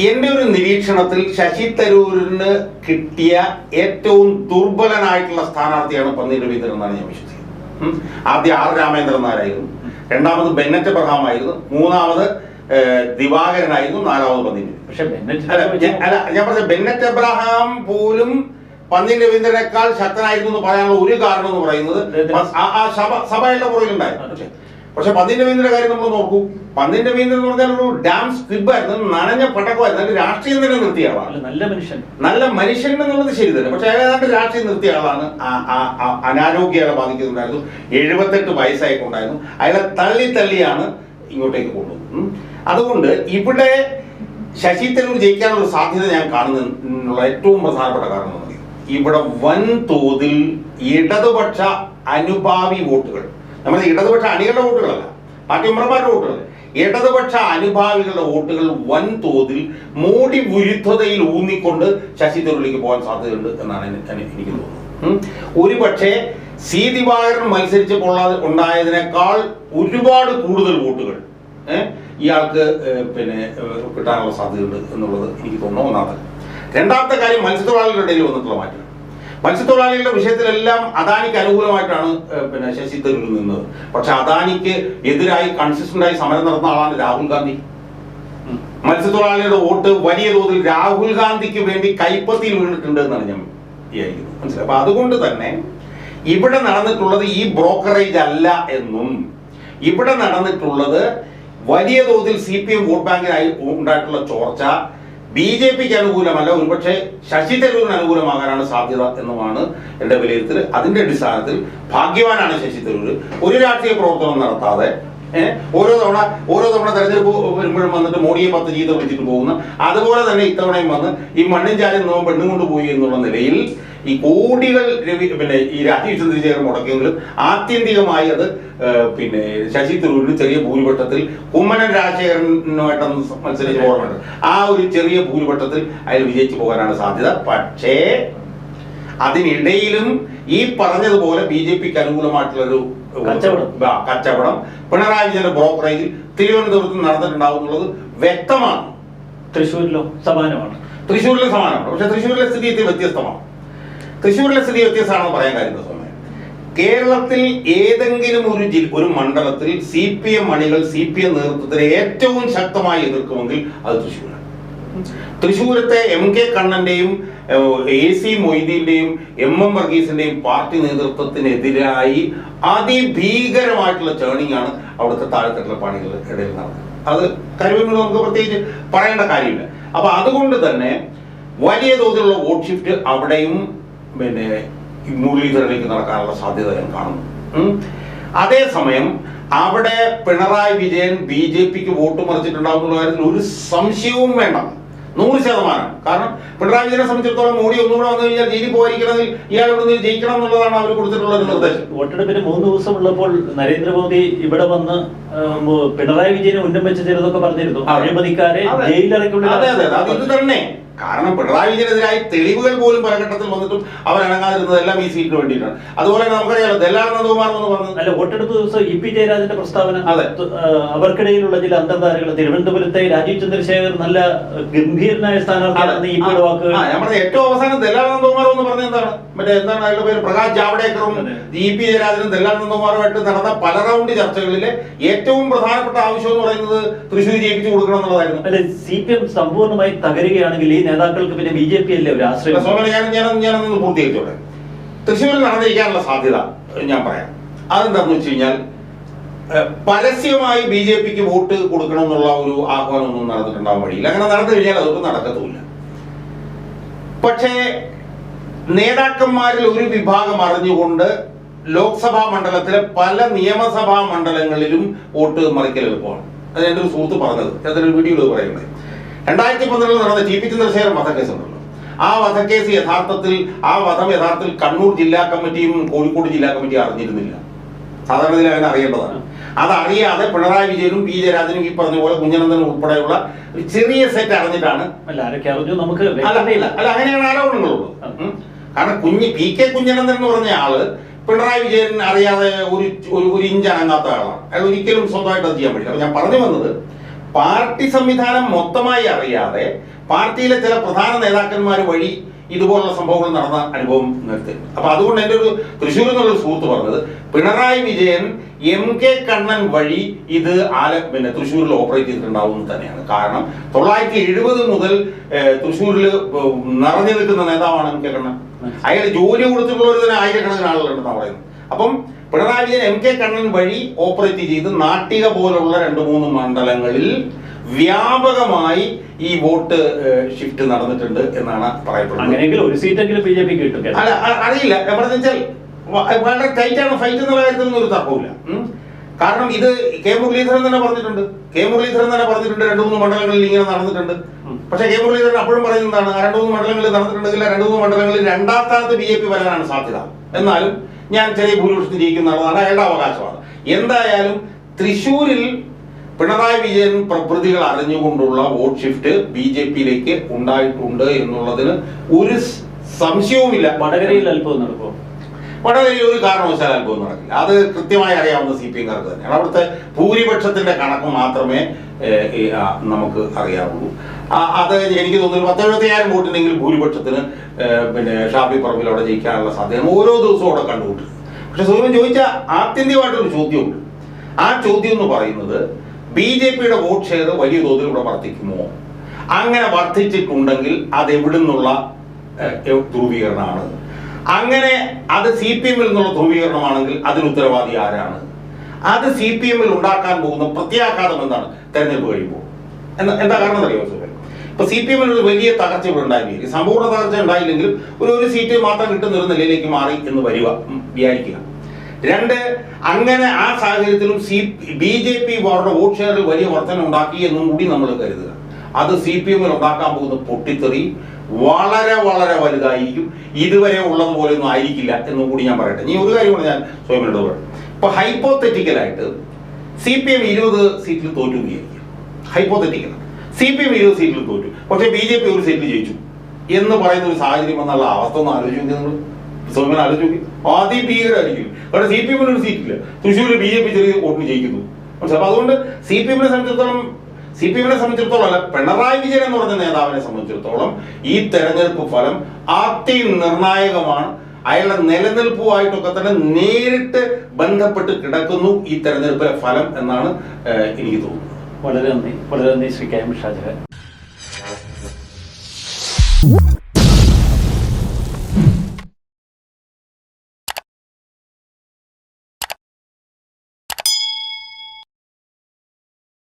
എന്റെ ഒരു നിരീക്ഷണത്തിൽ ശശി തരൂരിന് കിട്ടിയ ഏറ്റവും ദുർബലനായിട്ടുള്ള സ്ഥാനാർത്ഥിയാണ് പന്നീർ രവീന്ദ്രൻ എന്നാണ് ഞാൻ വിശ്വസിക്കുന്നത്. ആദ്യ ആർ രാമേന്ദ്രൻ നായരായിരുന്നു. രണ്ടാമത് ബെന്നറ്റ് അബ്രഹാം ആയിരുന്നു മൂന്നാമത് ദിവാകരനായിരുന്നു. നാലാമത് പന്നീർ പക്ഷെ അല്ല ഞാൻ- അല്ല ഞാൻ പറഞ്ഞ ബെന്നറ്റ് എബ്രഹാം പോലും പന്ന്യൻ രവീന്ദ്രനേക്കാൾ ശക്തനായിരുന്നു എന്ന് പറയാനുള്ള ഒരു കാരണം എന്ന് പറയുന്നത് ആ- സഭ സഭയുടെ പുറകിലുണ്ടായിരുന്നു. പക്ഷേ പന്നി രവീന്ദ്രന്റെ കാര്യം നമ്മൾ നോക്കൂ. പന്നി രവീന്ദ്രൻ എന്ന് പറഞ്ഞാൽ ഒരു ഡാം സ്ക്രിബായിരുന്നു നനഞ്ഞ പടക്കമായിരുന്നു അതിന്റെ രാഷ്ട്രീയം തന്നെ നിർത്തിയ ആളാണ്. നല്ല മനുഷ്യൻ. നല്ല മനുഷ്യൻ എന്നുള്ളത് ശരി തന്നെ പക്ഷെ ഏതാണ്ട് രാഷ്ട്രീയം നിർത്തിയ ആളാണ് ബാധിക്കുന്നുണ്ടായിരുന്നു. എഴുപത്തെട്ട് വയസ്സായിക്കൊണ്ടായിരുന്നു. അയാളെ തള്ളി തള്ളിയാണ് ഇങ്ങോട്ടേക്ക് പോകുന്നത് അതുകൊണ്ട് ഇവിടെ ശശി തരൂർ ജയിക്കാനുള്ള സാധ്യത ഞാൻ കാണുന്നുള്ള ഏറ്റവും പ്രധാനപ്പെട്ട കാരണം ഇവിടെ വൻതോതിൽ ഇടതുപക്ഷ അനുഭാവി വോട്ടുകൾ. നമ്മൾ ഇടതുപക്ഷ അണികളുടെ വോട്ടുകളല്ല പാർട്ടി മെമ്പർമാരുടെ വോട്ടുകൾ ഇടതുപക്ഷ അനുഭാവികളുടെ വോട്ടുകൾ വൻതോതിൽ മോഡി വിരുദ്ധതയിൽ ഊന്നിക്കൊണ്ട് ശശി തരൂരിലേക്ക് പോകാൻ സാധ്യതയുണ്ട് എന്നാണ് എനി- എനി- എനിക്ക് തോന്നുന്നത്. ഉം. ഒരു പക്ഷേ സി ദിവാകരൻ മത്സരിച്ചപ്പോൾ ഉണ്ടായതിനേക്കാൾ ഒരുപാട് കൂടുതൽ വോട്ടുകൾ ഇയാൾക്ക് പിന്നെ കിട്ടാനുള്ള സാധ്യതയുണ്ട് എന്നുള്ളത് എനിക്ക് തോന്നുന്നു ഒന്നാമത്തെ. രണ്ടാമത്തെ കാര്യം മത്സ്യത്തൊഴിലാളികളുടെ ഇടയിൽ വന്നിട്ടുള്ള മാറ്റം. മത്സ്യത്തൊഴിലാളികളുടെ വിഷയത്തിലെല്ലാം അദാനിക്ക് അനുകൂലമായിട്ടാണ് പിന്നെ ശശി തരൂർ നിന്നത്. പക്ഷെ അദാനിക്ക് എതിരായി കൺസിസ്റ്റന്റായി സമരം നടന്ന ആളാണ് രാഹുൽ ഗാന്ധി. മത്സ്യത്തൊഴിലാളികളുടെ വോട്ട് വലിയ തോതിൽ രാഹുൽ ഗാന്ധിക്ക് വേണ്ടി കൈപ്പത്തിയിൽ വീണിട്ടുണ്ട് എന്നാണ് ഞാൻ വിചാരിക്കുന്നത്. മനസ്സിലായി? അപ്പൊ അതുകൊണ്ട് തന്നെ ഇവിടെ നടന്നിട്ടുള്ളത് ഈ ബ്രോക്കറേജ് അല്ല എന്നും ഇവിടെ നടന്നിട്ടുള്ളത് വലിയ തോതിൽ സി പി എം വോട്ട് ബാങ്കിനായി ഉണ്ടായിട്ടുള്ള ചോർച്ച ബി ജെ പിക്ക് അനുകൂലമല്ല ഒരുപക്ഷെ ശശി തരൂരിന് അനുകൂലമാകാനാണ് സാധ്യത എന്നുമാണ് എന്റെ വിലയിരുത്തൽ. അതിന്റെ അടിസ്ഥാനത്തിൽ ഭാഗ്യവാനാണ് ശശി തരൂർ ഒരു രാഷ്ട്രീയ പ്രവർത്തനം നടത്താതെ ഓരോ തവണ ഓരോ തവണ തെരഞ്ഞെടുപ്പ് വരുമ്പോഴും വന്നിട്ട് മോഡിയെ പത്ത് ചീത്ത വെച്ചിട്ട് പോകുന്നു. അതുപോലെ തന്നെ ഇത്തവണയും വന്ന് ഈ മണ്ണും ചാലും നോവും പെണ്ണും കൊണ്ടുപോയി എന്നുള്ള നിലയിൽ ഈ കോടികൾ രവി പിന്നെ ഈ രാജീവ് ചന്ദ്രശേഖരൻ മുടക്കിയെങ്കിലും ആത്യന്തികമായി അത് പിന്നെ ശശി തരൂരിന് ചെറിയ ഭൂരിപക്ഷത്തിൽ കുമ്മനം രാജശേഖരനുമായിട്ടൊന്ന് മത്സരിച്ച് ഓർമ്മയുണ്ട് ആ ഒരു ചെറിയ ഭൂരിപക്ഷത്തിൽ അയാൾ വിജയിച്ചു പോകാനാണ് സാധ്യത. പക്ഷേ അതിനിടയിലും ഈ പറഞ്ഞതുപോലെ ബി ജെ പിക്ക് അനുകൂലമായിട്ടുള്ളൊരു കച്ചവടം. പിണറായി വിജയന്റെ ബ്രോക്കറേജിൽ തിരുവനന്തപുരത്ത് നടന്നിട്ടുണ്ടാവും എന്നുള്ളത് വ്യക്തമാണ്. തൃശ്ശൂരിലോ? സമാനമാണ്. തൃശ്ശൂരിലെ സമാനമാണ്. പക്ഷെ തൃശ്ശൂരിലെ സ്ഥിതി വ്യത്യസ്തമാണ്. തൃശ്ശൂരിലെ സ്ഥിതി വ്യത്യസ്തമാണെന്ന് പറയാൻ കാര്യം എന്താ കേരളത്തിൽ ഏതെങ്കിലും ഒരു ജില്ല ഒരു മണ്ഡലത്തിൽ സി പി എം അണികൾ സി പി എം നേതൃത്വത്തിന് ഏറ്റവും ശക്തമായി എതിർക്കുമെങ്കിൽ അത് തൃശ്ശൂരാണ്. തൃശ്ശൂരത്തെ എം കെ കണ്ണന്റെയും എ സി മൊയ്തീന്റെയും എം എം വർഗീസിന്റെയും പാർട്ടി നേതൃത്വത്തിനെതിരായി അതിഭീകരമായിട്ടുള്ള ചേണിംഗ് ആണ് അവിടുത്തെ താഴെത്തട്ടിലെ പണികളുടെ ഇടയിൽ നടന്നത്. അത് കരുവിനോട് നമുക്ക് പ്രത്യേകിച്ച് പറയേണ്ട കാര്യമില്ല. അപ്പൊ അതുകൊണ്ട് തന്നെ വലിയ തോതിലുള്ള വോട്ട് ഷിഫ്റ്റ് അവിടെയും പിന്നെ മുരളീധരനിലേക്ക് നടക്കാനുള്ള സാധ്യത ഞാൻ കാണുന്നു. അതേസമയം അവിടെ പിണറായി വിജയൻ ബി ജെ പിക്ക് വോട്ട് മറിച്ചിട്ടുണ്ടാകുന്ന കാര്യത്തിൽ ഒരു സംശയവും വേണ്ട. നൂറ് ശതമാനം. കാരണം പിണറായി വിജയനെ സംബന്ധിച്ചിടത്തോളം മോഡി ഒന്നുകൂടെ വന്നു കഴിഞ്ഞാൽ ജയിലിൽ പോയിരിക്കണമെങ്കിൽ ഇയാൾ ഇവിടുന്ന് ജയിക്കണം എന്നുള്ളതാണ് അവർ കൊടുത്തിട്ടുള്ള നിർദ്ദേശം. വോട്ടെടുപ്പിന് മൂന്ന് ദിവസം ഉള്ളപ്പോൾ നരേന്ദ്രമോദി ഇവിടെ വന്ന് പിണറായി വിജയനെ ഉന്നം വെച്ച് ചിലതൊക്കെ പറഞ്ഞിരുന്നു. അഴിമതിക്കാരെ അതെ. അതെ അതെ. അത് ഇത് തന്നെ. കാരണം പിണറായി വിജയനെതിരായി തെളിവുകൾ പോലും പല ഘട്ടത്തിൽ വന്നിട്ടും അവർ അനങ്ങാതിരുന്നതെല്ലാം ഈ സീറ്റിന് വേണ്ടിയിട്ടാണ്. അതുപോലെ തന്നെ നമുക്കറിയാലോ ദല്ലാർ നന്ദകുമാർ എന്ന് പറഞ്ഞത് അല്ല വോട്ടെടുപ്പ് ദിവസം ഇ പി ജയരാജന്റെ പ്രസ്താവന അതെ. അവർക്കിടയിലുള്ള ചില അന്തർധാരകൾ തിരുവനന്തപുരത്തെ രാജീവ് ചന്ദ്രശേഖർ നല്ല ഗംഭീരനായ സ്ഥാനാർത്ഥിയാണെന്ന് വാക്കുകൾ ഞാൻ പറഞ്ഞ ഏറ്റവും അവസാനം ദല്ലാർ നന്ദകുമാർ എന്ന് പറഞ്ഞത് എന്താണ്? മറ്റേ എന്താണ് അയാളുടെ പേര്? പ്രകാശ് ജാവ്ഡേക്കറും. ഇ പി ജയരാജനും ദല്ലാർ നന്ദകുമാറുമായിട്ട് നടന്ന പല റൗണ്ട് ചർച്ചകളിലെ ഏറ്റവും പ്രധാനപ്പെട്ട ആവശ്യം എന്ന് പറയുന്നത് തൃശ്ശൂർ ജയിപ്പിച്ചു കൊടുക്കണം എന്നുള്ളതായിരുന്നു. അല്ലെ സി പി എം സമ്പൂർണമായി തകരുകയാണെങ്കിൽ ഈ നേതാക്കൾക്ക് പിന്നെ ബി ജെ പി അല്ലേ ഒരു ആശ്രയം? ഞാൻ ഞാനൊന്ന് പൂർത്തീകരിച്ചോട്ടെ. തൃശ്ശൂരിൽ നടന്നിരിക്കാനുള്ള സാധ്യത ഞാൻ പറയാം. അതെന്താണെന്ന് വെച്ച് കഴിഞ്ഞാൽ പരസ്യമായി ബി ജെ പിക്ക് വോട്ട് കൊടുക്കണം എന്നുള്ള ഒരു ആഹ്വാനമൊന്നും നടന്നിട്ടുണ്ടാവാൻ വഴിയില്ല. അങ്ങനെ നടന്നു കഴിഞ്ഞാൽ അതൊന്നും നടക്കത്തുമില്ല. പക്ഷേ നേതാക്കന്മാരിൽ ഒരു വിഭാഗം അറിഞ്ഞുകൊണ്ട് ലോക്സഭാ മണ്ഡലത്തിലെ പല നിയമസഭാ മണ്ഡലങ്ങളിലും വോട്ട് മറിക്കൽ എളുപ്പമാണ്. അത് എന്റെ ഒരു സുഹൃത്ത് പറഞ്ഞത്. അതൊരു വീഡിയോയിൽ പറയുന്നത് രണ്ടായിരത്തി പന്ത്രണ്ടിൽ നടന്ന ടി പി ചന്ദ്രശേഖരൻ വധക്കേസ് ഉണ്ടല്ലോ ആ വധക്കേസ് യഥാർത്ഥത്തിൽ ആ വധം യഥാർത്ഥത്തിൽ കണ്ണൂർ ജില്ലാ കമ്മിറ്റിയും കോഴിക്കോട് ജില്ലാ കമ്മിറ്റിയും അറിഞ്ഞിരുന്നില്ല. സാധാരണ അങ്ങനെ അറിയേണ്ടതാണ്. അതറിയാതെ പിണറായി വിജയനും പി ജയരാജനും ഈ പറഞ്ഞ പോലെ കുഞ്ഞനന്ദനും ഉൾപ്പെടെയുള്ള ഒരു ചെറിയ സെറ്റ് അറിഞ്ഞിട്ടാണ്. അല്ല നമുക്ക് അല്ല അങ്ങനെയാണ് ആരോപണങ്ങളുള്ളത്. കാരണം കുഞ്ഞ് പി കെ കുഞ്ഞനന്ദൻ എന്ന് പറഞ്ഞ ആൾ പിണറായി വിജയൻ അറിയാതെ ഒരു ഒരു ഇഞ്ച് അനങ്ങാത്ത ആളാണ്. അയാൾ ഒരിക്കലും സ്വന്തമായിട്ട് അത് ചെയ്യാൻ പറ്റില്ല. അപ്പൊ ഞാൻ പറഞ്ഞു വന്നത് പാർട്ടി സംവിധാനം മൊത്തമായി അറിയാതെ പാർട്ടിയിലെ ചില പ്രധാന നേതാക്കന്മാർ വഴി ഇതുപോലുള്ള സംഭവങ്ങൾ നടന്ന അനുഭവം നിർത്തി. അപ്പൊ അതുകൊണ്ട് എന്റെ ഒരു തൃശ്ശൂരിൽ നിന്നുള്ള സുഹൃത്ത് പറഞ്ഞത് പിണറായി വിജയൻ എം കെ കണ്ണൻ വഴി ഇത് ആല പിന്നെ തൃശ്ശൂരിൽ ഓപ്പറേറ്റ് ചെയ്തിട്ടുണ്ടാവും തന്നെയാണ്. കാരണം തൊള്ളായിരത്തി എഴുപത് മുതൽ തൃശ്ശൂരിൽ നിറഞ്ഞു നിൽക്കുന്ന നേതാവാണ് എം കെ കണ്ണൻ. അയാൾ ജോലി കൊടുത്തിട്ടുള്ളവർ തന്നെ ആയിരക്കണക്കിന് ആളുകളുണ്ടെന്നാണ് പറയുന്നത്. അപ്പം പിണറായി വിജയൻ എം കെ കണ്ണൻ വഴി ഓപ്പറേറ്റ് ചെയ്ത് നാട്ടിക പോലുള്ള രണ്ട് മൂന്ന് മണ്ഡലങ്ങളിൽ വ്യാപകമായി ഈ വോട്ട് ഷിഫ്റ്റ് നടന്നിട്ടുണ്ട് എന്നാണ് പറയപ്പെടുന്നത്. അങ്ങനെയെങ്കിൽ ഒരു സീറ്റെങ്കിലും ബി ജെ പിക്ക് കിട്ടും കേട്ടോ. അല്ല അ- അറിയില്ല. ഞാൻ പറഞ്ഞ വെച്ചാൽ വ- വളരെ ടൈറ്റാണ് ഫൈറ്റ് എന്നുള്ള കാര്യത്തിൽ ഒരു തർക്കമില്ല. കാരണം ഇത് കെ മുരളീധരൻ തന്നെ പറഞ്ഞിട്ടുണ്ട്. കെ മുരളീധരൻ തന്നെ പറഞ്ഞിട്ടുണ്ട് രണ്ട് മൂന്ന് മണ്ഡലങ്ങളിൽ ഇങ്ങനെ നടന്നിട്ടുണ്ട്. പക്ഷെ കെ മുരളീധരൻ അപ്പോഴും പറയുന്നതാണ് രണ്ടു മൂന്ന് മണ്ഡലങ്ങളിൽ നടന്നിട്ടുണ്ടെങ്കിൽ രണ്ടു രണ്ട് മൂന്ന് മണ്ഡലങ്ങളിൽ രണ്ടാം സ്ഥാനത്ത് ബി ജെ പി വരാനാണ് സാധ്യത. എന്നാലും ഞാൻ ചെറിയ ഭൂരിപക്ഷത്തിൽ ജയിക്കുന്ന ആളാണ് അയാളുടെ അവകാശമാണ്. എന്തായാലും തൃശ്ശൂരിൽ പിണറായി വിജയൻ പ്രകൃതികൾ അറിഞ്ഞുകൊണ്ടുള്ള വോട്ട് ഷിഫ്റ്റ് ബി ജെ പിയിലേക്ക് ഉണ്ടായിട്ടുണ്ട് എന്നുള്ളതിന് ഒരു സംശയവുമില്ല. വടകരയിൽ അത്ഭുതം നടക്കുമോ വടകരയിൽ ഒരു കാരണവശാൽ അല്പം നടക്കില്ല. അത് കൃത്യമായി അറിയാവുന്ന സി പി എംകാർക്ക് തന്നെയാണ്. അവിടുത്തെ ഭൂരിപക്ഷത്തിന്റെ കണക്ക് മാത്രമേ നമുക്ക് അറിയാവുള്ളൂ. അത് എനിക്ക് തോന്നുന്നു പത്ത് എഴുപത്തിയായിരം വോട്ടുണ്ടെങ്കിൽ ഭൂരിപക്ഷത്തിന് പിന്നെ ഷാബി പറമ്പിൽ അവിടെ ജയിക്കാനുള്ള സാധ്യത ഓരോ ദിവസവും അവിടെ കണ്ടുകൂട്ടും പക്ഷെ സൂര്യൻ ചോദിച്ച ആത്യന്തികമായിട്ടൊരു ചോദ്യമുണ്ട്. ആ ചോദ്യം എന്ന് പറയുന്നത് ബി ജെ പിയുടെ വോട്ട് ഷെയർ വലിയ തോതിൽ ഇവിടെ വർദ്ധിക്കുമോ? അങ്ങനെ വർദ്ധിച്ചിട്ടുണ്ടെങ്കിൽ അത് എവിടെ നിന്നുള്ള ധ്രുവീകരണമാണ്. അങ്ങനെ അത് സി പി എമ്മിൽ നിന്നുള്ള ധ്രുവീകരണമാണെങ്കിൽ അതിന് ഉത്തരവാദി ആരാണ്? അത് സി പി എമ്മിൽ ഉണ്ടാക്കാൻ പോകുന്ന പ്രത്യാഘാതം എന്താണ്? തെരഞ്ഞെടുപ്പ് കഴിയുമ്പോൾ. എന്താ എന്താ കാരണം അറിയോ ഇപ്പൊ സി പി എമ്മിന് ഒരു വലിയ തകർച്ച ഇവിടെ ഉണ്ടായിരുന്നു സമ്പൂർണ തകർച്ച ഉണ്ടായില്ലെങ്കിലും ഒരു ഒരു സീറ്റ് മാത്രം കിട്ടുന്ന ഒരു നിലയിലേക്ക് മാറി എന്ന് വരിക വിചാരിക്കുക. രണ്ട് അങ്ങനെ ആ സാഹചര്യത്തിലും സി ബി ജെ പി അവരുടെ വോട്ട് ഷെയറിൽ വലിയ വർധന ഉണ്ടാക്കി എന്നും കൂടി നമ്മൾ കരുതുക. അത് സി പി എമ്മിൽ ഉണ്ടാക്കാൻ പോകുന്ന പൊട്ടിത്തെറി വളരെ വളരെ വലുതായിരിക്കും. ഇതുവരെ ഉള്ളതുപോലെ ഒന്നും ആയിരിക്കില്ല എന്നും കൂടി ഞാൻ പറയട്ടെ. നീ ഒരു കാര്യമാണ് ഞാൻ സ്വയം പറയാം. ഇപ്പൊ ഹൈപ്പോത്തറ്റിക്കലായിട്ട് സി പി എം ഇരുപത് സീറ്റിൽ തോറ്റു വിചാരിക്കും ഹൈപ്പോത്തറ്റിക്കൽ സി പി എം ഇരുപത് സീറ്റിൽ തോറ്റു. പക്ഷെ ബി ജെ പി ഒരു സീറ്റിൽ ജയിച്ചു. എന്ന് പറയുന്ന ഒരു സാഹചര്യം എന്നുള്ള അവസ്ഥ ഒന്ന് ആലോചിച്ച് നിങ്ങൾ സോമൻ ആലോചിച്ച് നോക്കി. അതിഭീകരമായിരിക്കും കാരണം സി പി എമ്മിന് ഒരു സീറ്റില്ല. തൃശ്ശൂരിൽ ബി ജെ പി ചെറിയ വോട്ടിന് ജയിക്കുന്നു. പക്ഷെ അപ്പൊ അതുകൊണ്ട് സി പി എമ്മിനെ സംബന്ധിച്ചിടത്തോളം സി പി എമ്മിനെ സംബന്ധിച്ചിടത്തോളം അല്ല പിണറായി വിജയൻ എന്ന് പറഞ്ഞ നേതാവിനെ സംബന്ധിച്ചിടത്തോളം ഈ തെരഞ്ഞെടുപ്പ് ഫലം അതിനിർണായകമാണ് അയാളുടെ നിലനിൽപ്പുമായിട്ടൊക്കെ തന്നെ നേരിട്ട് ബന്ധപ്പെട്ട് കിടക്കുന്നു ഈ തെരഞ്ഞെടുപ്പിലെ ഫലം എന്നാണ് എനിക്ക് തോന്നുന്നത്. വളരെ നന്ദി. വളരെ നന്ദി ശ്രീ കെ എം ഷാജഹാൻ.